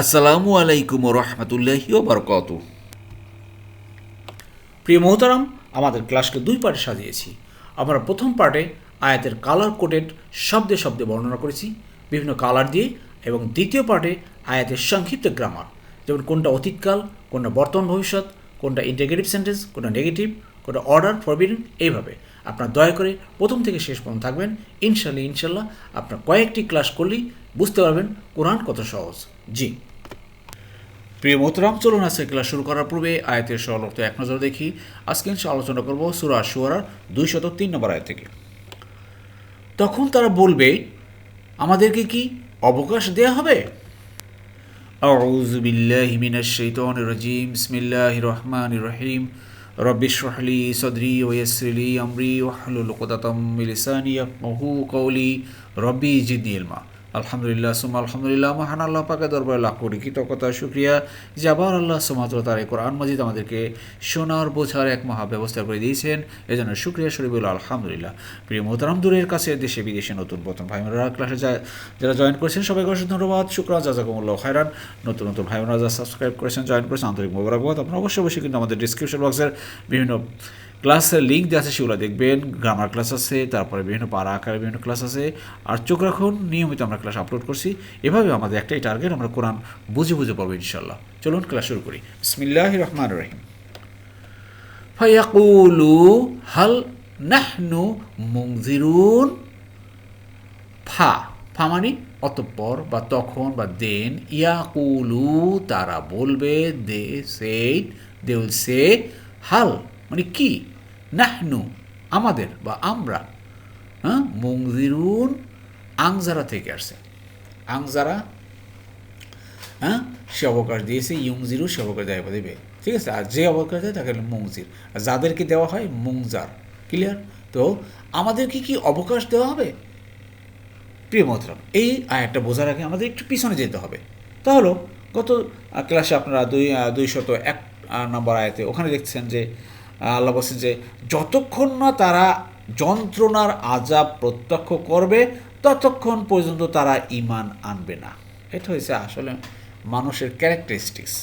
আসসালামু আলাইকুম রহমতুল্লাহি বরকত প্রিয় মোহতারাম, আমাদের ক্লাসকে দুই পার্টে সাজিয়েছি। আমরা প্রথম পার্টে আয়াতের কালার কোডেড শব্দে শব্দে বর্ণনা করেছি, বিভিন্ন কালার দিয়ে, এবং দ্বিতীয় পার্টে আয়াতের সংক্ষিপ্ত গ্রামার যেমন কোনটা অতীতকাল, কোনটা বর্তমান ভবিষ্যৎ, কোনটা ইন্টিগ্রেটিভ সেন্টেন্স কোনটা নেগেটিভ কোনটা অর্ডার ফরবিডেন এইভাবে। আপনার দয়া করে প্রথম থেকে শেষ পর্যন্ত থাকবেন। ইনশাল্লাহ ইনশাল্লাহ আপনার কয়েকটি ক্লাস করলেই বুঝতে পারবেন কোরআন কত সহজ। জি। প্রিয় মোহতরাম চলুন আজকে ক্লাস শুরু করার পূর্বে আয়াতের সরলর্থ এক নজর দেখি আজকে ইনশা আলোচনা করব সুরা সুয়ারার দুই শত তিন নম্বর আয়াত থেকে তখন তারা বলবে আমাদেরকে কি অবকাশ দেয়া হবে أعوذ بالله من الشيطان الرجيم بسم الله الرحمن الرحيم رب اشرح لي صدري ويسر لي أمري واحلل عقدة من لساني يفقهوا قولي ربي زدني علما আলহামদুলিল্লাহ সুমা আলহামদুলিল্লাহ, মহান আল্লাহ পাকে দরবারে লাখ কোটি কৃতজ্ঞতা, শুক্রিয়া। যে আবার আল্লাহ সুমাত্র তার কোরআন মাজিদ আমাদেরকে শোনার, বোঝার এক মহা ব্যবস্থা করে দিয়েছেন। এজন্য শুক্রিয়া, শরীফুল আলহামদুলিল্লাহ। প্রিয় মোহতারাম, দূরের কাছে, দেশে, বিদেশে নতুন প্রথম ভাই বোনেরা ক্লাসে যারা জয়েন করেছেন, সবাইকে অসংখ্য ধন্যবাদ। শুক্রান, জাজাকুমুল্লাহ খায়রান। নতুন নতুন ভাই বোনেরা সাবস্ক্রাইব করেছেন জয়েন করেছেন, আন্তরিক মোবারকবাদ। আপনারা অবশ্যই অবশ্যই কিন্তু আমাদের ডিসক্রিপশন বক্সের বিভিন্ন ক্লাসের লিঙ্ক দেওয়া আছে, সেগুলো দেখবেন গ্রামার ক্লাস আছে, তারপরে বিভিন্ন পাড়া আকারে বিভিন্ন ক্লাস আছে। আর চোখ রাখুন, নিয়মিত আমরা ক্লাস আপলোড করছি। এভাবে আমাদের একটাই টার্গেট আমরা কোরআন বুঝে বুঝে পাবো ইনশাল্লাহ চলুন ক্লাস শুরু করি। বিসমিল্লাহ রহমান রহিম। ফায়াকুলু, হাল নাহনু মুংজিরুন ফা ফা মানে অতঃপর বা তখন বা দেন। ইয়াকুলু, তারা বলবে, দে সেইড দে উইল সে, হাল মানে কি? নাহনু, আমাদের বা আমরা হ্যাঁ? মুংজিরুন আংজারা থেকে আসছে। আংজারা হ্যাঁ? সে অবকাশ দিয়েছে ইয়ংজিরু সে অবকাশ দেয় দেবে। ঠিক আছে? আর যে অবকাশ দেয় তাকে মুংজির আর যাদেরকে দেওয়া হয় মুংজার ক্লিয়ার তো আমাদেরকে কি অবকাশ দেওয়া হবে? প্রিয় মহতরম এই আয়াতটা বোঝার আগে আমাদের একটু পিছনে যেতে হবে। তাহলে গত ক্লাসে আপনারা দুই দুইশত এক নম্বর আয়াতে ওখানে দেখছেন যে আল্লাহ বলছেন যে, যতক্ষণ না তারা যন্ত্রণার আজাব প্রত্যক্ষ করবে, ততক্ষণ পর্যন্ত তারা ইমান আনবে না। এটা হয়েছে আসলে মানুষের ক্যারেক্টারিস্টিক্স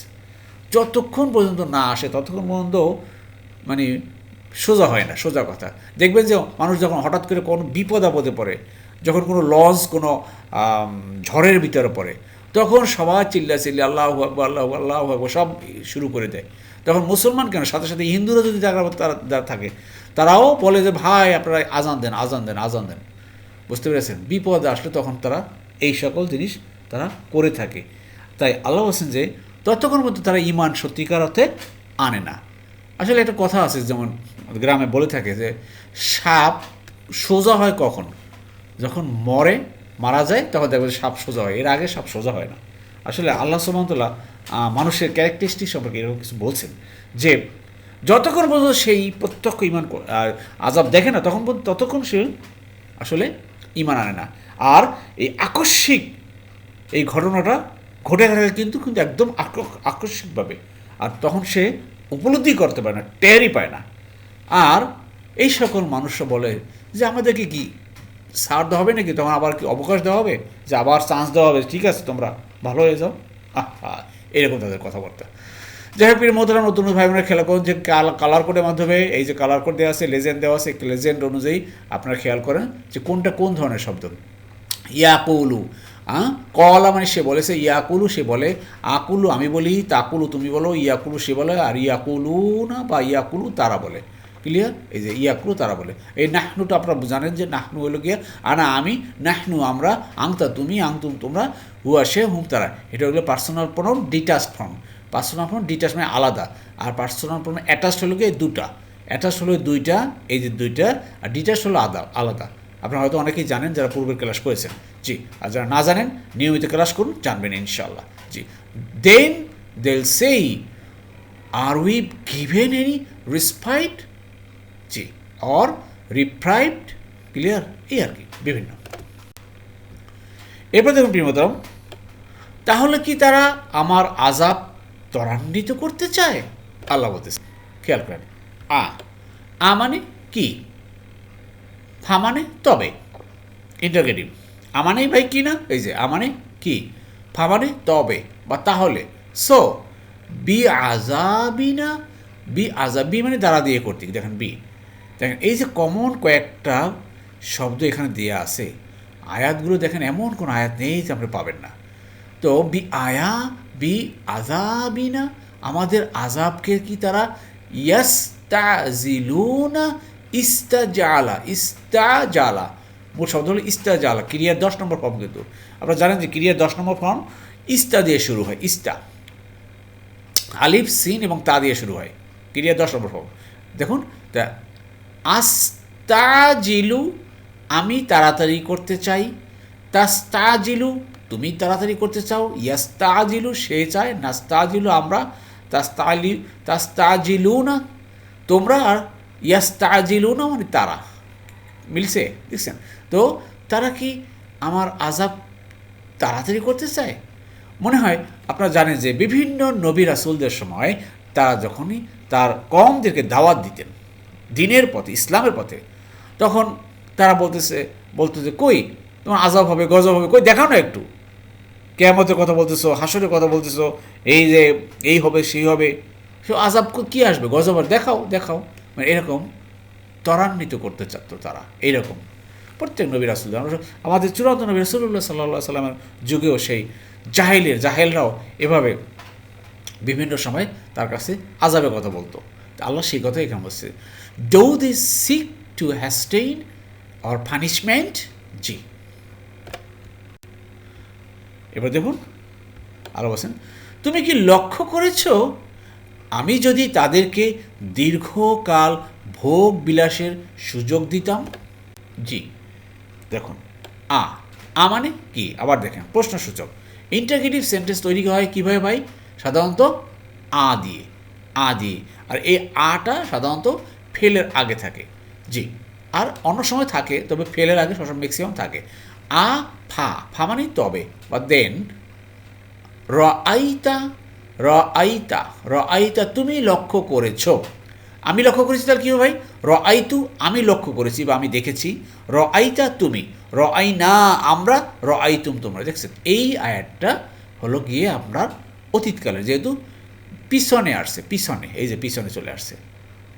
যতক্ষণ পর্যন্ত না আসে, ততক্ষণ পর্যন্ত মানে সোজা হয় না, সোজা কথা। দেখবেন যে মানুষ যখন হঠাৎ করে কোনো বিপদ আপদে পড়ে, যখন কোনো লঞ্চ কোনো ঝড়ের ভিতরে পড়ে তখন সবাই চিল্লা চিল্লি আল্লাহ আকবর, আল্লাহ আল্লাহ আকবর, সব শুরু করে দেয়। তখন মুসলমান কেন? সাথে সাথে হিন্দুরা যদি তারা থাকে, তারাও বলে যে, ভাই, আপনারা আজান দেন আজান দেন আজান দেন। বুঝতে পেরেছেন? বিপদ আসলে তখন তারা এই সকল জিনিস তারা করে থাকে। তাই আল্লাহ বলছেন যে ততক্ষণ মধ্যে তারা ইমান সত্যিকার অর্থে আনে না। আসলে একটা কথা আছে, যেমন গ্রামে বলে থাকে যে, সাপ সোজা হয় কখন? যখন মরে মারা যায়, তখন দেখবে সাপ সোজা হয়। এর আগে সাপ সোজা হয় না। আসলে আল্লাহ সুমতলা মানুষের ক্যারেক্টারিস্টিক সম্পর্কে এরকম কিছু বলছেন যে, যতক্ষণ পর্যন্ত সেই প্রত্যক্ষ ইমান আজাব দেখে না, তখন পর্যন্ত ততক্ষণ সে আসলে ইমান আনে না। আর এই আকস্মিক এই ঘটনাটা ঘটে থাকে কিন্তু কিন্তু একদম আক- আকস্মিকভাবে। আর তখন সে উপলব্ধি করতে পারে না টেরই পায় না। আর এই সকল মানুষরা বলে যে, আমাদেরকে কি ছাড় দেওয়া হবে নাকি? তখন আবার কি অবকাশ দেওয়া হবে? যে আবার চান্স দেওয়া হবে। ঠিক আছে, তোমরা ভালো হয়ে যাও। এরকম তাদের কথাবার্তা। যাই হোক মোদরা নতুন ভাই বোনের খেলা করুন যে কালার কোডের মাধ্যমে এই যে কালার কোড দেওয়া আছে লেজেন্ড দেওয়া আছে লেজেন্ড অনুযায়ী আপনারা খেয়াল করেন যে কোনটা কোন ধরনের শব্দ। ইয়াকুলু হ্যাঁ কলা মানে সে বলেছে ইয়াকুলু, সে বলে আকুলু, আমি বলি তাকুলু, তুমি বলো, ইয়াকুলু সে বলে, আর ইয়াকুলু না বা ইয়াকুলু তারা বলে। ক্লিয়ার এই যে ইয়াকুলু তারা বলে। এই নাহনুটা আপনারা জানেন যে নাহনু হলো গিয়া, আনা আমি, নাহনু আমরা, আংতা তুমি, আংতুম তোমরা, হুয়া সে, হুম তারা। এটা হলো personal pronoun detach form personal form detach মানে আলাদা। আর পার্সোনাল প্রোনাউন অ্যাটাচড হলো গিয়ে দুটা। অ্যাটাচ হলো দুইটা, এই যে দুইটা, আর ডিটাচ হলো আদা, আলাদা। আপনারা হয়তো অনেকেই জানেন যারা পূর্বের ক্লাস করেছেন জি, আর যারা না জানেন, নিয়মিত ক্লাস করুন, জানবেন ইনশাল্লাহ জি then they'll say are we given any respite G. Or reprieved clear এই আর কি, বিভিন্ন। এরপর দেখুন প্রিয়তম তাহলে কি তারা আমার আজাব ত্বরান্বিত করতে চায়? আল্লাহ বলতেছে, খেয়াল করেন। আ আ মানে কি? ফা মানে তবে। ইন্টারগেটিভ আমানেই ভাই কি না? এই যে আমানে কি? ফা মানে তবে, বা তাহলে। সো বি আজাবিনা বি আজাবি মানে দ্বারা দিয়ে কর্তৃক, দেখেন বি। দেখেন, এই যে কমন কয়েকটা শব্দ এখানে দেওয়া আছে, আয়াতগুলো দেখেন এমন কোনো আয়াত নেই যে আপনি পাবেন না। তো বি আয়া, বি আজাবিনা আমাদের আজাবকে কি তারা? ইয়াস্তাজিলুনা ইস্তাজালা ইস্তাজালা। মূল শব্দ হলো ইস্তাজালা ক্রিয়ার দশ নম্বর ফর্ম কিন্তু। আপনারা জানেন যে ক্রিয়ার দশ নম্বর ফর্ম ইস্তা দিয়ে শুরু হয়, ইস্তা। আলিফ, সিন এবং তা দিয়ে শুরু হয় ক্রিয়ার দশ নম্বর ফর্ম। দেখুন আস্তাজিলু, আমি তাড়াতাড়ি করতে চাই। তাস্তাজিলু, তুমি তাড়াতাড়ি করতে চাও। ইয়াস্তাজিলু, সে চায়। নাস্তাজিলু, আমরা। তাস্তালি তাস্তাজিলু না তোমরা আর ইয়াস্তাজিলু না মানে তারা। মিলছে? দেখছেন? তো তারা কি আমার আজাব তাড়াতাড়ি করতে চায়? মনে হয় আপনারা জানেন যে বিভিন্ন নবী রাসুলদের সময় তারা যখনই তার কমদেরকে দাওয়াত দিতেন দিনের পথে, ইসলামের পথে। তখন তারা বলতেছে বলতো যে কই? তোমার আজাব হবে, গজব হবে, কই? দেখাও না একটু। কেয়ামতের কথা বলতেছো, হাসরের কথা বলতেছো, এই যে, এই হবে, সেই হবে। সে আজাব কি আসবে? গজব আর দেখাও দেখাও। মানে এরকম ত্বরান্বিত করতে চাচ্ত তারা, এইরকম। প্রত্যেক নবী রাসুল আমাদের চূড়ান্ত নবী রাসুল্লাহ সাল্লাহ সাল্লামের যুগেও সেই জাহেলের, জাহেলরাও এভাবে বিভিন্ন সময় তার কাছে আজাবের কথা বলতো। আল্লাহ সেই কথা এখানে বলছে? Do the seek to hasten or punishment জি। এবার দেখুন আরও বলছেন তুমি কি লক্ষ্য করেছ? আমি যদি তাদেরকে দীর্ঘকাল ভোগ বিলাসের সুযোগ দিতাম? জি। দেখুন, আ আ মানে কি? আবার দেখেন, প্রশ্নসূচক। ইন্টারগেটিভ সেন্টেন্স তৈরি হয় কীভাবে ভাই? সাধারণত আ দিয়ে আ দিয়ে। আর এই আটা সাধারণত ফেলের আগে থাকে। জি। আর অন্য সময় থাকে, তবে ফেলের আগে সবসময় ম্যাক্সিমাম থাকে। আ, ফা। ফা মানে তবে বা দেন র আইতা র আইতা র আইতা তুমি লক্ষ্য করেছ। আমি লক্ষ্য করেছি তাহলে কী ভাই? র আইতু আমি লক্ষ্য করেছি বা আমি দেখেছি। র আইতা তুমি র আই না আমরা র আইতুম তোমরা। দেখছেন, এই আয়াতটা হলো গিয়ে আপনার অতীতকালে যেহেতু পিছনে আসছে, পিছনে, এই যে পিছনে চলে আসছে।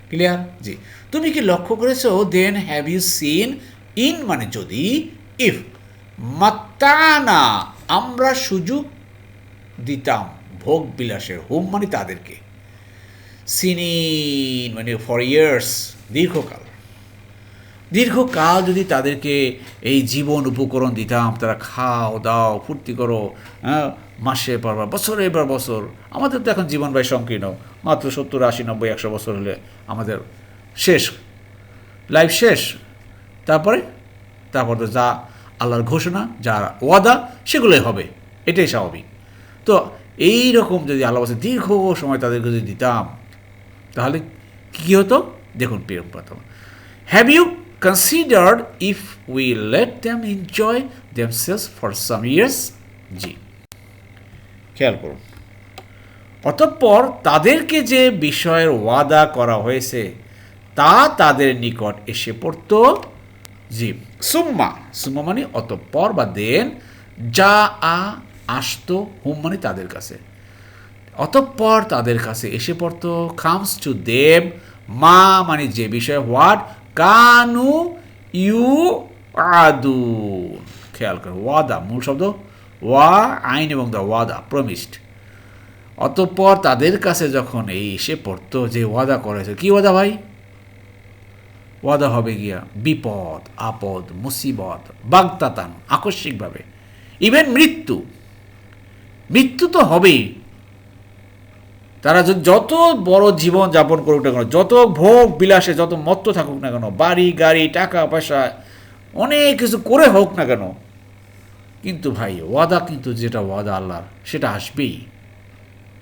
ক্লিয়ার জি। তুমি কি লক্ষ্য করেছ then have you seen in মানে যদি ইফ মাত্তানা, আমরা সুযোগ দিতাম, ভোগ বিলাসের হোম মানে তাদেরকে। সিনিন মানে ফর ইয়ার্স দীর্ঘকাল। দীর্ঘকাল যদি তাদেরকে এই জীবন উপকরণ দিতাম, তারা খাও, দাও, ফুর্তি করো হ্যাঁ মাসে পর বার বছরের পর বছর, আমাদের তো এখন জীবন ভাই সংকীর্ণ। মাত্র সত্তর, আশি, নব্বই, একশো বছর হলে আমাদের শেষ লাইফ শেষ। তারপরে? তারপর তো যা আল্লাহর ঘোষণা, যা ওয়াদা, সেগুলোই হবে। এটাই স্বাভাবিক। তো এই রকম যদি আল্লাহ বলছে, দীর্ঘ সময় তাদেরকে যদি দিতাম, তাহলে কী হতো? দেখুন প্রথম। Have you considered if we let them enjoy themselves for some years জি খেয়াল করুন অতঃপর তাদেরকে যে বিষয়ের ওয়াদা করা হয়েছে তা তাদের নিকট এসে পড়ত জি সুম্মা। সুম্মা মানে অতঃপর বা দেন যা আ আসতো হুম মানে তাদের কাছে। অতঃপর তাদের কাছে এসে পড়তো খামস টু দেব মা মানে যে বিষয় হোয়াট কানু ইউ আদু। খেয়াল করো, ওয়াদা, মূল শব্দ ওয়া, আইন এবং দ্য ওয়াদা প্রমিসড অতঃপর তাদের কাছে যখন এই এসে পড়তো যে ওয়াদা করেছে কি ওয়াদা ভাই? ওয়াদা হবে গিয়া বিপদ, আপদ, মুসিবত, বাগতাতান, আকস্মিকভাবে। ইভেন মৃত্যু। মৃত্যু তো হবেই। তারা যত বড় জীবন যাপন করুক না কেন, যত ভোগ বিলাসে যত মত্ত থাকুক না কেন, বাড়ি, গাড়ি, টাকা, পয়সা, অনেক কিছু করে হোক না কেন, কিন্তু ভাই, ওয়াদা কিন্তু যেটা ওয়াদা আল্লাহর, সেটা আসবেই।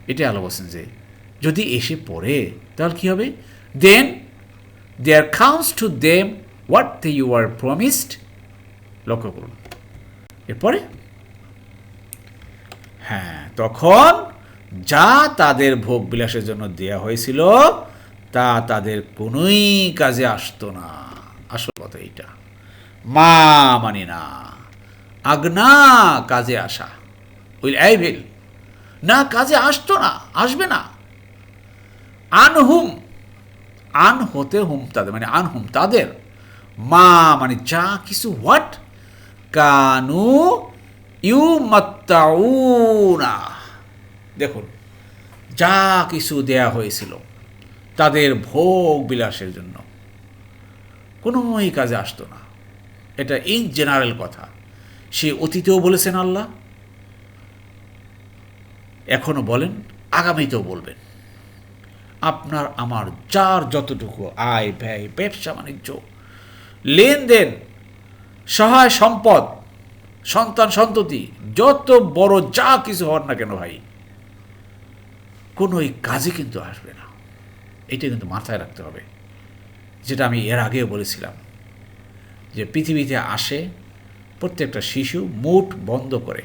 এটাই আল্লাহ বলছেন যে, যদি এসে পড়ে, তাহলে কী হবে? Then there comes to them what they you are promised লক্ষ্য করুন। এরপরে? হ্যাঁ তখন যা তাদের ভোগ বিলাসের জন্য দেয়া হয়েছিল, তা তাদের কোনোই কাজে আসতো না। আসল কথা এইটা। মা মানে না, আগনা কাজে আসা। উইল আই না কাজে আসতো না, আসবে না। আনহুম, আন হতে হুম তাদের মানে আনহুম তাদের। মা মানে যা কিছু হোয়াট? কানু ইউ মাত্তাউনা দেখুন, যা কিছু দেয়া হয়েছিল তাদের ভোগ বিলাসের জন্য। কোনোই কাজে আসতো না। এটা ইন জেনারেল কথা। সে অতীতেও বলেছেন আল্লাহ এখনও বলেন, আগামীতেও বলবেন। আপনার, আমার যার যতটুকু আয়, ব্যয়, ব্যবসা, বাণিজ্য, লেনদেন, সহায় সম্পদ, সন্তান, সন্ততি, যত বড় যা কিছু হন না কেন ভাই কোনো এই কাজে কিন্তু আসবে না। এটা কিন্তু মাথায় রাখতে হবে। যেটা আমি এর আগেও বলেছিলাম যে পৃথিবীতে আসে প্রত্যেকটা শিশু মুঠ বন্ধ করে।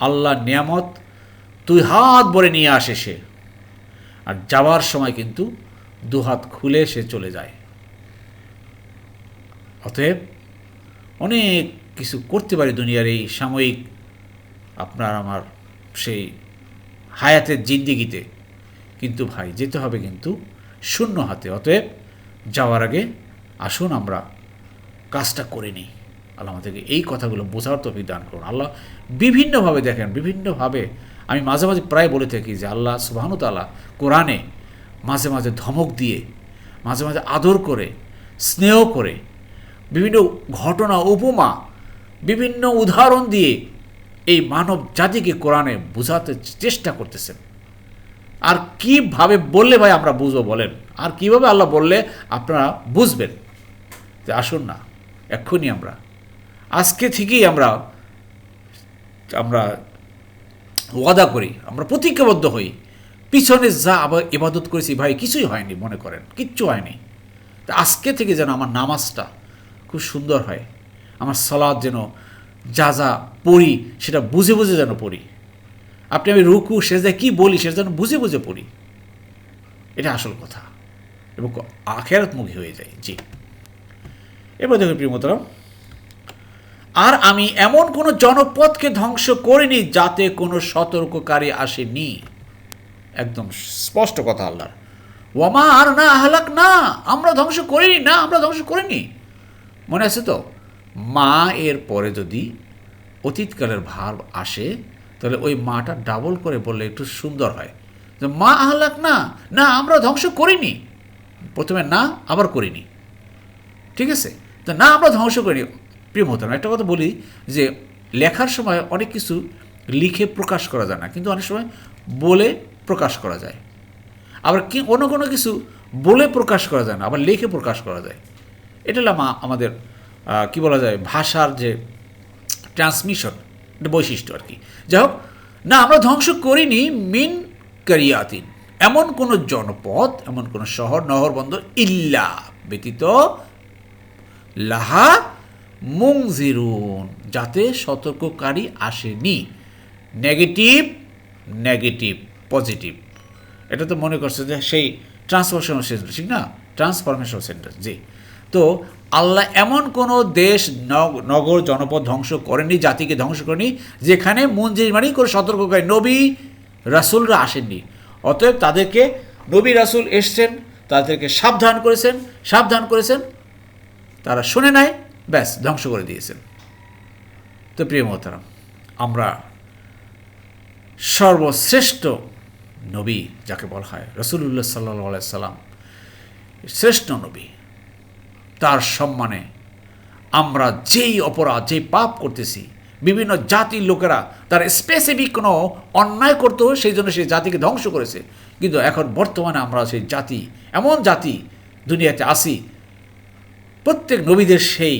আল্লাহ নিয়ামত তুই হাত ভরে নিয়ে আসে সে। আর যাওয়ার সময় কিন্তু দুহাত খুলে সে চলে যায়। অতএব অনেক কিছু করতে পারি দুনিয়ার এই সাময়িক আপনার আমার সেই হায়াতের জিন্দিগিতে। কিন্তু ভাই, যেতে হবে কিন্তু শূন্য হাতে। অতএব যাওয়ার আগে আসুন আমরা কাজটা করে নিই। আল্লাহ আমাদেরকে এই কথাগুলো বোঝার তো দান করুন। আল্লাহ বিভিন্নভাবে দেখেন, বিভিন্নভাবে। আমি মাঝে মাঝে প্রায় বলে থাকি যে আল্লাহ সুবাহনুতাল্লাহ কোরআনে মাঝে মাঝে ধমক দিয়ে, মাঝে মাঝে আদর করে, স্নেহ করে, বিভিন্ন ঘটনা, উপমা, বিভিন্ন উদাহরণ দিয়ে এই মানব জাতিকে কোরআনে বোঝাতে চেষ্টা করতেছেন। আর কীভাবে বললে ভাই আমরা বুঝব বলেন? আর কীভাবে আল্লাহ বললে আপনারা বুঝবেন? যে আসুন না, এক্ষুনি আমরা। আজকে থেকেই আমরা আমরা ওয়াদা করি, আমরা প্রতিজ্ঞাবদ্ধ হই। পিছনে যা আবার ইবাদত করেছি ভাই, কিছুই হয়নি মনে করেন, কিচ্ছু হয়নি। তা আজকে থেকে যেন আমার নামাজটা খুব সুন্দর হয়, আমার সলাদ যেন যা যা পড়ি, সেটা বুঝে বুঝে যেন পড়ি। আপনি আমি রুকু সেজায় কী বলি, সেটা যেন বুঝে বুঝে পড়ি। এটা আসল কথা। এবং আখেরাতমুখী হয়ে যায় জি। এবার দেখুন প্রিয় মোতারাম আর আমি এমন কোনো জনপদকে ধ্বংস করিনি যাতে কোনো সতর্ককারী আসেনি। একদম স্পষ্ট কথা আল্লাহর। ওয়ামা আর না হালাক না আমরা ধ্বংস করিনি, না, আমরা ধ্বংস করিনি। মনে আছে তো? মা এর পরে যদি অতীতকালের ভার আসে, তাহলে ওই মাটা ডাবল করে বললে একটু সুন্দর হয়। যে মা আহলাক না না, আমরা ধ্বংস করিনি। প্রথমে না, আবার করিনি। ঠিক আছে? তো না, আমরা ধ্বংস করিনি। প্রিয় মতন একটা কথা বলি যে লেখার সময় অনেক কিছু লিখে প্রকাশ করা যায় না, কিন্তু অনেক সময় বলে প্রকাশ করা যায়। আবার কি, অন্য কোনো কিছু বলে প্রকাশ করা যায় না, আবার লিখে প্রকাশ করা যায়। এটা আমা- আমাদের কি বলা যায়, ভাষার যে ট্রান্সমিশন বৈশিষ্ট্য আর কি। যাই হোক না, আমরা ধ্বংস করিনি মিন কারিয়াতিন। এমন কোনো জনপদ, এমন কোনো শহর, নহর, বন্দর ইল্লা ব্যতীত লাহা মুংজিরুন যাতে সতর্ককারী আসেনি। Negative negative, positive. এটা তো মনে করছে যে সেই ট্রান্সফরমেশন সেন্টার ঠিক না? ট্রান্সফরমেশন সেন্টার জি। তো আল্লাহ এমন কোনো দেশ, নগ- নগর, জনপদ ধ্বংস করেনি জাতিকে ধ্বংস করেনি যেখানে মঞ্জির মানেই করে সতর্ককারী নবী রাসুলরা আসেননি। অতএব তাদেরকে নবী রাসুল এসছেন, তাদেরকে সাবধান করেছেন সাবধান করেছেন, তারা শুনে নাই, ব্যাস, ধ্বংস করে দিয়েছেন। তো প্রিয় মোহতারাম, আমরা সর্বশ্রেষ্ঠ নবী যাকে বলা হয় রসুল্লাহ সাল্লাহ সাল্লাম, শ্রেষ্ঠ নবী। তার সম্মানে। আমরা যেই অপরাধ, যেই পাপ করতেছি, বিভিন্ন জাতির লোকেরা তার স্পেসিফিক কোনো অন্যায় করতো, সেই জন্য সেই জাতিকে ধ্বংস করেছে। কিন্তু এখন বর্তমানে আমরা সেই জাতি, এমন জাতি দুনিয়াতে আসি প্রত্যেক নবীদের সেই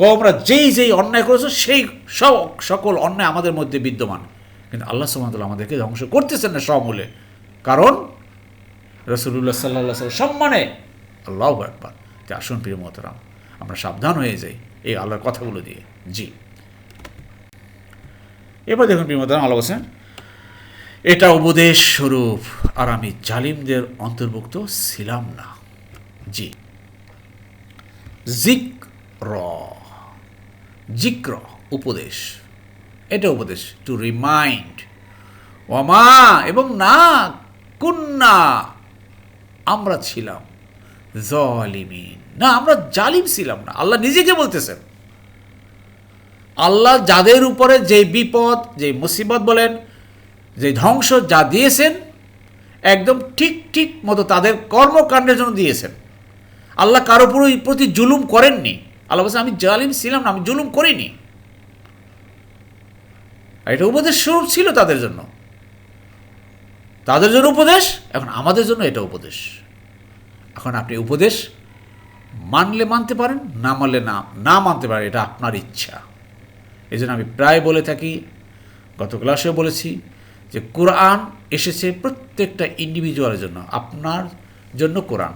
কমরা যেই যেই অন্যায় করেছে, সেই সব সকল অন্যায় আমাদের মধ্যে বিদ্যমান। কিন্তু আল্লাহ সুমতুল্লাহ আমাদেরকে ধ্বংস করতেছেন না সমূলে। কারণ রসুল্লাহ সাল্লাহ সম্মানে, আল্লাহ একবার যে আসুন প্রিয় মহতরাম। আমরা সাবধান হয়ে যাই এই আল্লাহর কথাগুলো দিয়ে। জি। এবার দেখুন প্রিয় মহতরাম, আল্লাহ বলছেন, এটা উপদেশ স্বরূপ আর আমি জালিমদের অন্তর্ভুক্ত ছিলাম না। জি। জিক্র। জিক্র উপদেশ। এটা উপদেশ। টু রিমাইন্ড ওমা এবং না, কুন্না, আমরা ছিলাম। জলিমিন। না, আমরা জালিম ছিলাম না। আল্লাহ নিজেকে বলতেছেন। আল্লাহ যাদের উপরে যে বিপদ যে মুসিবত বলেন যে ধ্বংস যা দিয়েছেন, একদম ঠিক ঠিক মতো তাদের কর্মকাণ্ডের জন্য দিয়েছেন। আল্লাহ কারও প্রতি জুলুম করেননি। আল্লাহ বলছে আমি জালিম ছিলাম না, আমি জুলুম করিনি। এটা উপদেশ স্বরূপ ছিল তাদের জন্য। তাদের জন্য উপদেশ, এখন আমাদের জন্য এটা উপদেশ। এখন আপনি উপদেশ মানলে মানতে পারেন, না মানলে না না মানতে পারেন, এটা আপনার ইচ্ছা। এই আমি প্রায় বলে থাকি, গত ক্লাসেও বলেছি যে কোরআন এসেছে প্রত্যেকটা ইন্ডিভিজুয়ালের জন্য, আপনার জন্য কোরআন,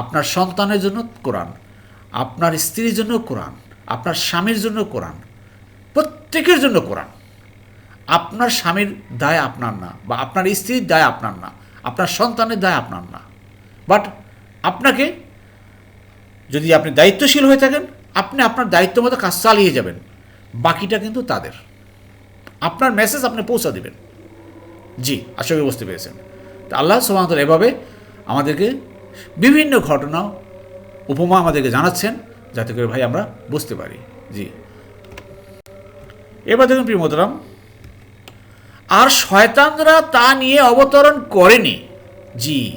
আপনার সন্তানের জন্য কোরআন, আপনার স্ত্রীর জন্য কোরআন, আপনার স্বামীর জন্য কোরআন, প্রত্যেকের জন্য কোরআন। আপনার স্বামীর দায় আপনার না, বা আপনার স্ত্রীর দায় আপনার না, আপনার সন্তানের দায় আপনার না। বাট আপনাকে যদি আপনি দায়িত্বশীল হয়ে থাকেন, আপনি আপনার দায়িত্ব মতো কাজ চালিয়ে যাবেন। বাকিটা কিন্তু তাদের। আপনার মেসেজ আপনি পৌঁছা দেবেন। জি, আশা করি বুঝতে পেরেছেন। তো আল্লাহ সুবাহতাল এভাবে আমাদেরকে বিভিন্ন ঘটনা, উপমা আমাদেরকে জানাচ্ছেন, যাতে করে ভাই আমরা বুঝতে পারি। জি। এবার দেখুন প্রিয় মোহতারাম, আর শয়তানরা তা নিয়ে অবতরণ করেনি। জি।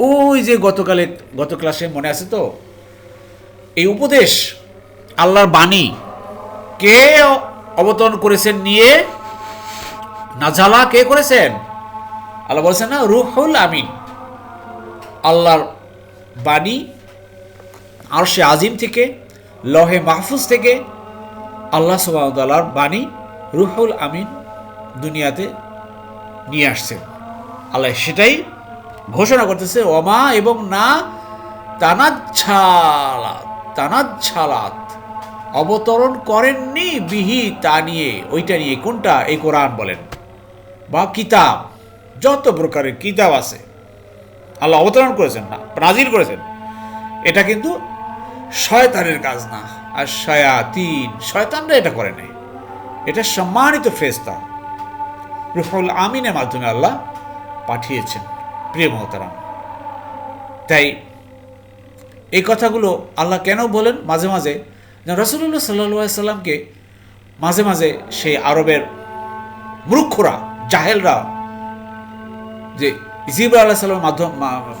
ওই যে গতকালে, গত ক্লাসে মনে আছে তো? এই উপদেশ আল্লাহর বাণী কে অবতরণ করেছেন নিয়ে? নাজালা কে করেছেন? আল্লাহ বলছেন না, রুহুল আমিন। আল্লাহর বাণী আর সে আজিম থেকে, লহে মাহফুজ থেকে আল্লাহ সুবাহর বাণী রুহুল আমিন দুনিয়াতে নিয়ে আসছেন। আল্লাহ সেটাই ঘোষণা করতেছে অমা এবং না তানাচ্ছালাত অবতরণ করেননি বিহি তা নিয়ে। ওইটা নিয়ে কোনটা? এই কোরআন বলেন। বা কিতাব, যত প্রকারের কিতাব আছে। আল্লাহ অবতরণ করেছেন না নাজির করেছেন। এটা কিন্তু শয়তানের কাজ না। আর শয়াতিন, শয়তানরা এটা করে নাই। এটা সম্মানিত ফেস্তা রুহুল আমিনের মাধ্যমে আল্লাহ পাঠিয়েছেন। প্রিয় মহতারাম। তাই এই কথাগুলো আল্লাহ কেন বলেন মাঝে মাঝে? রসুল্লাহ সাল্লা সাল্লামকে মাঝে মাঝে সেই আরবের মূর্খরা, জাহেলরা যে জিবরা আল্লাহ সাল্লামের মাধ্যম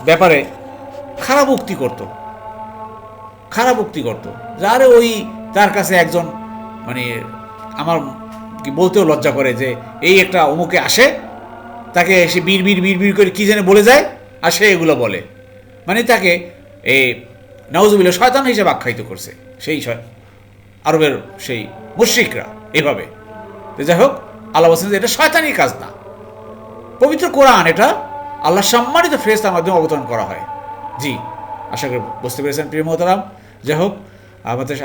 ব্যাপারে খারাপ উক্তি করত। খারাপ উক্তি করতো। যারে ওই তার কাছে একজন মানে আমার কি বলতেও লজ্জা করে যে এই একটা অমুকে আসে তাকে সে বীর বীর বীর বীর করে কী যেন বলে যায়? আর সে এগুলো বলে। মানে তাকে এই নওয়াজুবিল্লা শয়তান হিসেবে আখ্যায়িত করছে। সেই আরবের সেই মুশ্রিকরা এভাবে। তো যাই হোক, আল্লাহ বলছেন যে এটা শয়তানি কাজ না। পবিত্র কোরআন এটা আল্লাহ সম্মানিত ফ্রেস্তার মাধ্যমে অবতরণ করা হয়। জি, আশা করি বুঝতে পেরেছেন প্রিয় মোহতারাম। যাই হোক, আমাদের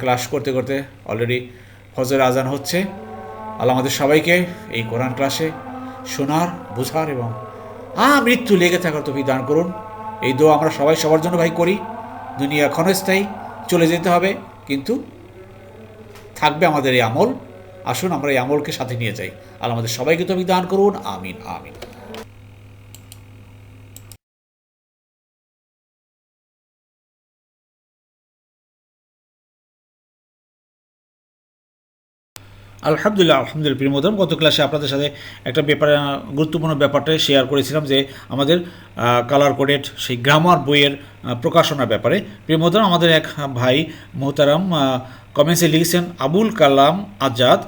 ক্লাস করতে করতে অলরেডি ফজর আজান হচ্ছে। আল্লাহ আমাদের সবাইকে এই কোরআন ক্লাসে শোনার, বোঝার এবং, আ, মৃত্যু লেগে থাকার তুমি দান করুন। এই দোয়া আমরা সবাই সবার জন্য ভাই করি। দুনিয়া ক্ষণস্থায়ী, চলে যেতে হবে, কিন্তু থাকবে আমাদের এই আমল। আসুন, আমরা এই আমলকে সাথে নিয়ে যাই। আর আমাদের সবাইকে তুমি দান করুন। আমিন আমিন। আলহামদুলিল্লাহ আলহামদুলিল্লাহ। প্রিয় মোদম গত ক্লাসে আপনাদের সাথে একটা ব্যাপারে, গুরুত্বপূর্ণ ব্যাপারটা শেয়ার করেছিলাম যে আমাদের কালার কোডেড সেই গ্রামার বইয়ের প্রকাশনার ব্যাপারে। প্রিয় মোহতারাম, আমাদের এক ভাই মোহতারাম কমেন্টসে লিখেছেন, আবুল কালাম আজাদ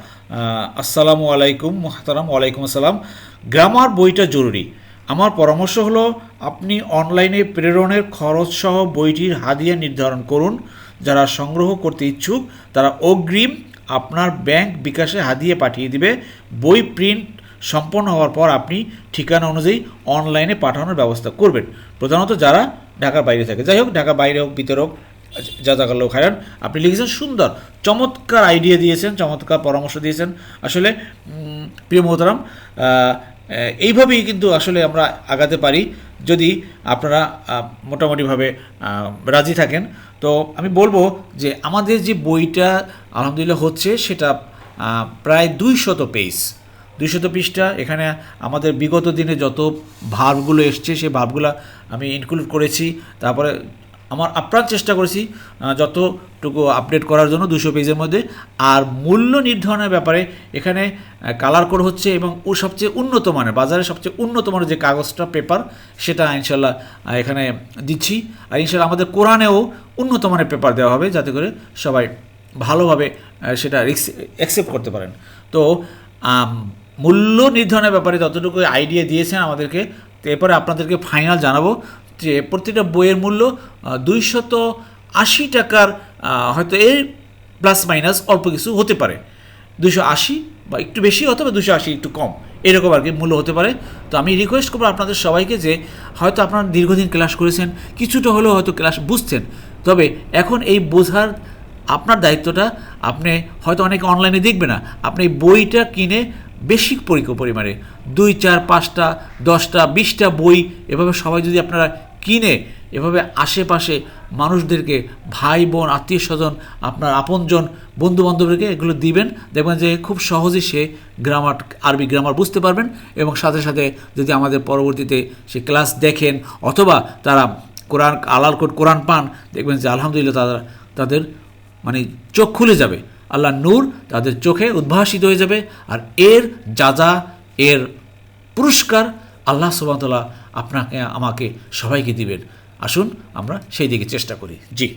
আসসালামু আলাইকুম মোহতারাম, ওয়ালাইকুম আসসালাম। গ্রামার বইটা জরুরি। আমার পরামর্শ হলো, আপনি অনলাইনে প্রেরণের খরচ সহ বইটির হাদিয়া নির্ধারণ করুন। যারা সংগ্রহ করতে ইচ্ছুক, তারা অগ্রিম আপনার ব্যাংক বিকাশে হাদিয়ে পাঠিয়ে দিবে। বই প্রিন্ট সম্পন্ন হওয়ার পর আপনি ঠিকানা অনুযায়ী অনলাইনে পাঠানোর ব্যবস্থা করবেন। প্রধানত যারা ঢাকার বাইরে থাকে। যাই হোক, ঢাকার বাইরে হোক, ভিতরে হোক লোক হারান আপনি লিখেছেন সুন্দর, চমৎকার আইডিয়া দিয়েছেন, চমৎকার পরামর্শ দিয়েছেন। আসলে প্রিয় মোহতারাম এইভাবেই কিন্তু আসলে আমরা আগাতে পারি। যদি আপনারা মোটামুটিভাবে রাজি থাকেন তো আমি বলব যে আমাদের যে বইটা আলহামদুলিল্লাহ হচ্ছে, সেটা প্রায় দুইশত পেজ। দুইশত পৃষ্ঠা, এখানে আমাদের বিগত দিনে যত ভাবগুলো এসছে সেই ভাবগুলো আমি ইনক্লুড করেছি। তারপরে আমার আপ্রাণ চেষ্টা করেছি যতটুকু আপডেট করার জন্য দুশো পেজের মধ্যে। আর মূল্য নির্ধারণের ব্যাপারে এখানে কালার কোড হচ্ছে এবং ও সবচেয়ে উন্নত মানের, বাজারে সবচেয়ে উন্নত মানের যে কাগজটা পেপার সেটা ইনশাল্লাহ এখানে দিচ্ছি। আর ইনশাল্লাহ আমাদের কোরআনেও উন্নত মানের পেপার দেওয়া হবে, যাতে করে সবাই ভালোভাবে সেটা অ্যাকসেপ্ট করতে পারেন। তো মূল্য নির্ধারণের ব্যাপারে যতটুকু আইডিয়া দিয়েছেন আমাদেরকে এরপরে আপনাদেরকে ফাইনাল জানাব। যে প্রতিটা বইয়ের মূল্য দুইশত আশি টাকার হয়তো এর প্লাস মাইনাস অল্প কিছু হতে পারে। দুশো আশি বা একটু বেশি অথবা দুশো আশি একটু কম, এরকম আর কি মূল্য হতে পারে। তো আমি রিকোয়েস্ট করব আপনাদের সবাইকে যে, হয়তো আপনারা দীর্ঘদিন ক্লাস করেছেন, কিছুটা হলেও হয়তো ক্লাস বুঝছেন। তবে এখন এই বোঝার আপনার দায়িত্বটা, আপনি হয়তো অনেকে অনলাইনে দেখবে না, আপনি বইটা কিনে বেশি পরি- পরিমাণে, দুই, চার, পাঁচটা, দশটা, বিশটা বই, এভাবে সবাই যদি আপনারা কিনে এভাবে আশেপাশে মানুষদেরকে ভাই বোন, আত্মীয় স্বজন, আপনার আপনজন বন্ধু বান্ধবদেরকে এগুলো দিবেন। দেখবেন যে খুব সহজেই সে গ্রামার, আরবি গ্রামার বুঝতে পারবেন এবং সাথে সাথে যদি আমাদের পরবর্তীতে সে ক্লাস দেখেন অথবা তারা কোরআন, আলাল কোট কোরআন পান, দেখবেন যে আলহামদুলিল্লাহ তারা, তাদের মানে চোখ খুলে যাবে। আল্লাহ নূর তাদের চোখে উদ্ভাসিত হয়ে যাবে। আর এর যা যা এর পুরস্কার আল্লাহ সুবাহতাল্লাহ আপনাকে, আমাকে সবাইকে দিবেন। আসুন, আমরা সেই দিকে চেষ্টা করি। জি।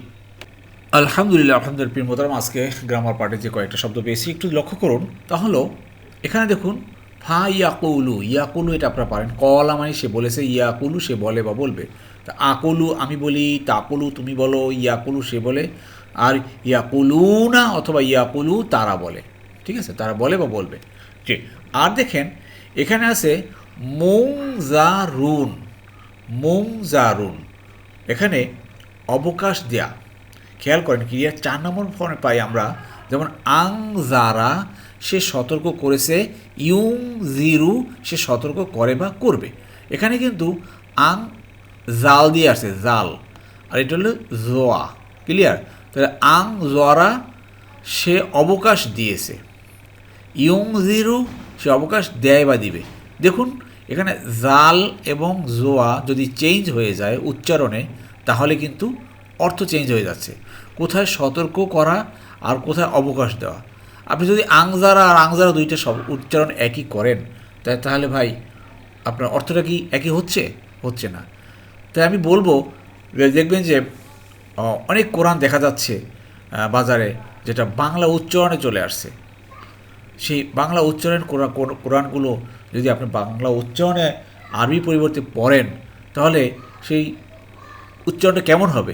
আলহামদুলিল্লাহ আলহামদুলিল্লাহ, প্রিয় মোতারাম আজকে গ্রামার পার্টে যে কয়েকটা শব্দ পেয়েছি, একটু লক্ষ্য করুন। তাহলে এখানে দেখুন, ফা ইয়াকুলু ইয়াকুলু এটা আপনারা পারেন। কলা মানে সে বলেছে, ইয়াকুলু সে বলে বা বলবে। তা আকলু আমি বলি, তাকুলু তুমি বলো, ইয়াকুলু সে বলে। আর ইয়াকুলু না অথবা ইয়াকুলু তারা বলে। ঠিক আছে? তারা বলে বা বলবে। জি। আর দেখেন, এখানে আছে মুংজারুন মুংজারুন। এখানে অবকাশ দেয়া। খেয়াল করেন ক্রিয়ার চার নম্বর ফর্মে পাই আমরা, যেমন আং জারা সে সতর্ক করেছে ইউং জিরু সে সতর্ক করে বা করবে। এখানে কিন্তু আং, জাল দিয়ে আসছে, জাল। আর এটা হলো জোয়া, ক্লিয়ার? তাহলে আং জোয়ারা সে অবকাশ দিয়েছে। ইয়ং জিরু সে অবকাশ দেয় বা দিবে। দেখুন, এখানে জাল এবং জোয়া যদি চেঞ্জ হয়ে যায় উচ্চারণে, তাহলে কিন্তু অর্থ চেঞ্জ হয়ে যাচ্ছে। কোথায় সতর্ক করা আর কোথায় অবকাশ দেওয়া। আপনি যদি আংজারা আর আংজারা দুইটা সব উচ্চারণ একই করেন তাই তাহলে ভাই আপনার অর্থটা কি একই হচ্ছে? হচ্ছে না। তাই আমি বলব দেখবেন যে অনেক কোরআন দেখা যাচ্ছে বাজারে, যেটা বাংলা উচ্চারণে চলে আসছে। সেই বাংলা উচ্চারণ করা কোর- কোরআনগুলো যদি আপনি বাংলা উচ্চারণে আরবি পরিবর্তে পড়েন, তাহলে সেই উচ্চারণটা কেমন হবে?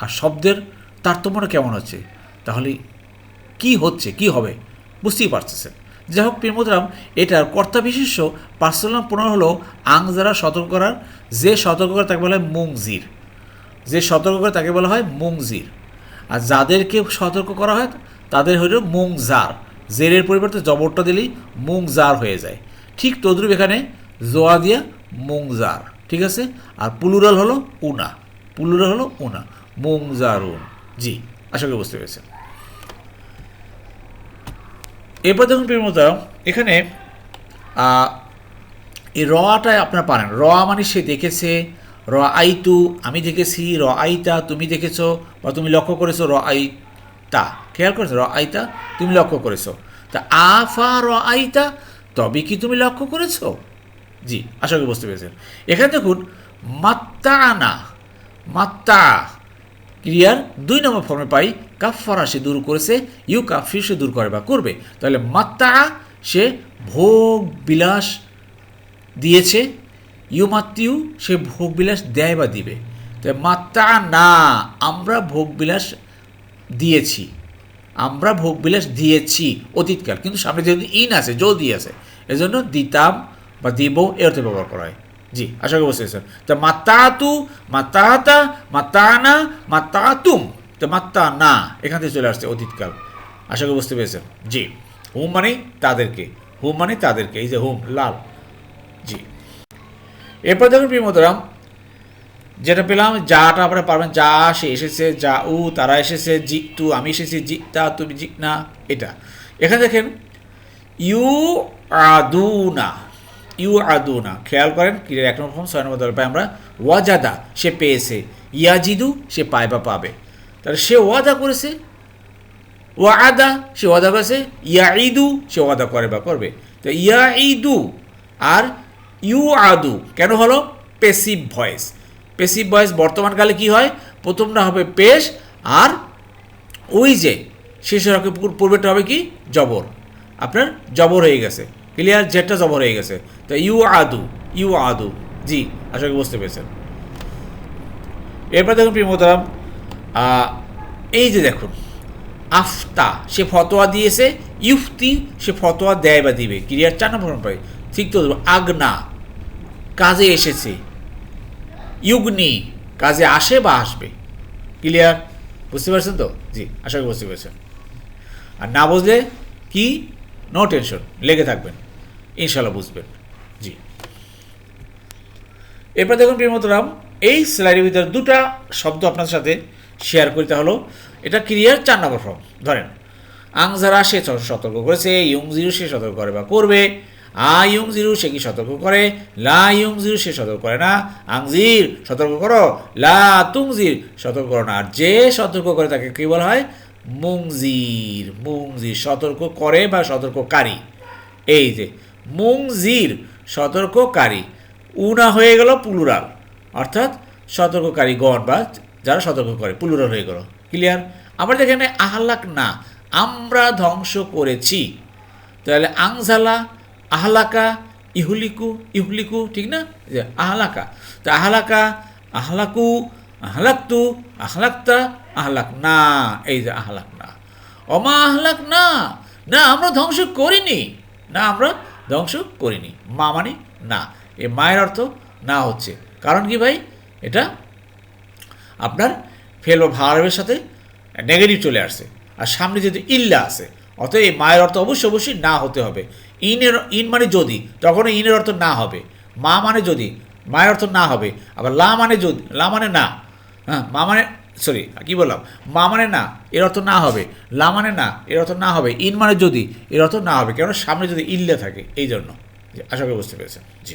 আর শব্দের তারতম্যটা কেমন হচ্ছে তাহলে কি হচ্ছে? কি হবে? বুঝতেই পারতেছেন। যাই হোক প্রেমোদরাম এটার কর্তা বিশেষ্য পার্সোনাল পুনর হলো আং যারা সতর্ক করার, যে সতর্ক করে তাকে বলা হয় মুংজির। যে সতর্ক করে তাকে বলা হয় মুংজির। আর যাদেরকে সতর্ক করা হয়, তাদের হলো মুংজার। জেরের পরিবর্তে জবরটা দিলেই মুংজার হয়ে যায়। ঠিক তদ্রুপ এখানে জোয়া দিয়া মুংজার, ঠিক আছে? আর পুলুরাল হলো উনা পুলুরাল হলো উনা, মুংজারুন। জি, আশা করি বুঝতে পেরেছেন। এরপর দেখুন প্রেমতা এখানে এই রটায় আপনারা পারেন। র মানে সে দেখেছে র আইতু, আমি দেখেছি র আইতা, তুমি দেখেছ, বা তুমি লক্ষ্য করেছ র আইতা। খেয়াল করেছ? র আইতা, তুমি লক্ষ্য করেছ। তা আফা র আইতা তবে কি তুমি লক্ষ্য করেছ? জি, আশা করি বুঝতে পেরেছেন। এখানে দেখুন মাত্তা না মাত্তা, ক্রিয়ার দুই নম্বর ফর্মে পাই কাফারা সে দূর করেছে ইউ কাফির সে দূর করে বা করবে। তাহলে মাত্তা, সে ভোগ বিলাস দিয়েছে, ইউমাত্তিউ, সে ভোগ বিলাস দেয় বা দিবে। তাই মাত্তা না আমরা ভোগ বিলাস দিয়েছি। আমরা ভোগবিলাস দিয়েছি অতীতকাল। কিন্তু সামনে যেহেতু ইন আছে যদি আছে, এজন্য দিতাম বা দিব এ অর্থে ব্যবহার করা হয়। জি, আশা করি বুঝতে পেরেছেন। তা মাতাতু, মাতাতা, মাতানা, মাতাতুম, তো মাত্তা না এখান থেকে চলে আসছে অতীতকাল। আশা করি বুঝতে পেরেছেন। জি, হুম মানে তাদেরকে, হুম মানে তাদেরকে, এই যে হুম, লাল। জি। এরপর দেখুন প্রিয়মতরাম যেটা পেলাম, যাটা আপনারা পারবেন, যা সে এসেছে, যা উ, তারা এসেছে জি তু, আমি এসেছি জি তা, তুমি জি না, এটা। এখানে দেখেন, ইউ আদুনা ইউ আদুনা খেয়াল করেন ক্রিয়ার এক নম্বর ফর্ম ছয় নম্বর পাই আমরা, ওয়াজাদা, সে পেয়েছে। ইয়াজিদু, সে পায় বা পাবে। তাহলে সে ওয়াদা করেছে, ওয়াদা, সে ওয়াদা করেছে ইয়াইদু সে ওয়াদা করে বা করবে। তো ইয়াইদু আর ইউ আদু কেন হলো? পেসিভ ভয়েস পেসিভ ভয়েস বর্তমানকালে কি হয়? প্রথমটা হবে পেশ আর ওই যে শেষের হকে পূর্বেটা হবে কি? জবর। আপনার জবর হয়ে গেছে। ক্লিয়ার জেটটা জবর হয়ে গেছে। তো ইউ আদু ইউ আদু। জি, আশা করি বুঝতে পেরেছেন। এরপর দেখুন প্রিয় মোহতারাম এই যে দেখুন, আফতা, সে ফতোয়া দিয়েছে ইফতি সে ফতোয়া দেয় বা দিবে। ক্রিয়ার চার নম্বর পাই ঠিক তো, আগনা, কাজে এসেছে। ইউগনি, কাজে আসে বা আসবে। ক্লিয়ার বুঝতে পারছেন তো? জি, আশা করি বুঝতে পেরেছেন। আর না বুঝলে কি? নো টেনশন লেগে থাকবেন। ইনশাল্লাহ বুঝবেন। জি। এরপর দেখুন প্রিয়মতরাম এই স্লাইডের ভিতরে দুটা শব্দ আপনার সাথে শেয়ার করিতে হলো, এটা ক্রিয়ার চার নম্বর ফর্ম ধরেন আংজারা সে সতর্ক করেছে ইয়ং জিরু সে সতর্ক করে বা করবে আ ইয়ং জিরু, সে কি সতর্ক করে? লা ইয়ং জিরু, সে সতর্ক করে না। আংজির, সতর্ক করো। লা তুংজির সতর্ক করো না। আর যে সতর্ক করে তাকে কি বলা হয়? মুংজির। মুংজির, সতর্ক করে বা সতর্ককারী। এই যে, মুংজির, সতর্ককারী। উনা হয়ে গেল পুলুরাল অর্থাৎ সতর্ককারী গণ বা যারা সতর্ক করে পুলুরাল হয়ে গেল। ক্লিয়ার আবার দেখেন, আহ্লাক না। আমরা ধ্বংস করেছি। তাহলে আংজালা আহলাকা, ইহুলিকু ইহুলিকু, ঠিক না? যে আহলাকা। তো আহলাকা, আহলাকু, আহলাকতু, আহলাকতা আহলাক না এই যে আহলাক না অমা আহলাক না না আমরা ধ্বংস করিনি। না, আমরা ধ্বংস করিনি। মা মানে না। এ মায়ের অর্থ না হচ্ছে। কারণ কি ভাই? এটা আপনার ফেল বা সাথে নেগেটিভ চলে আসছে। আর সামনে যদি ইল্লা আছে অতএব এই মায়ের অর্থ অবশ্যই অবশ্যই না হতে হবে। ইনের, ইন মানে যদি তখন ইনের অর্থ না হবে। মা মানে যদি, মায়ের অর্থ না হবে। আবার লা মানে যদি, লা মানে না। হ্যাঁ মা মানে সরি কি বললাম? মা মানে না, এর অর্থ না হবে। লা মানে না, এর অর্থ না হবে। ইন মানে যদি, এর অর্থ না হবে। কেন সামনে যদি ইল্লে থাকে এই জন্য আশা করি বুঝতে পেরেছেন। জি।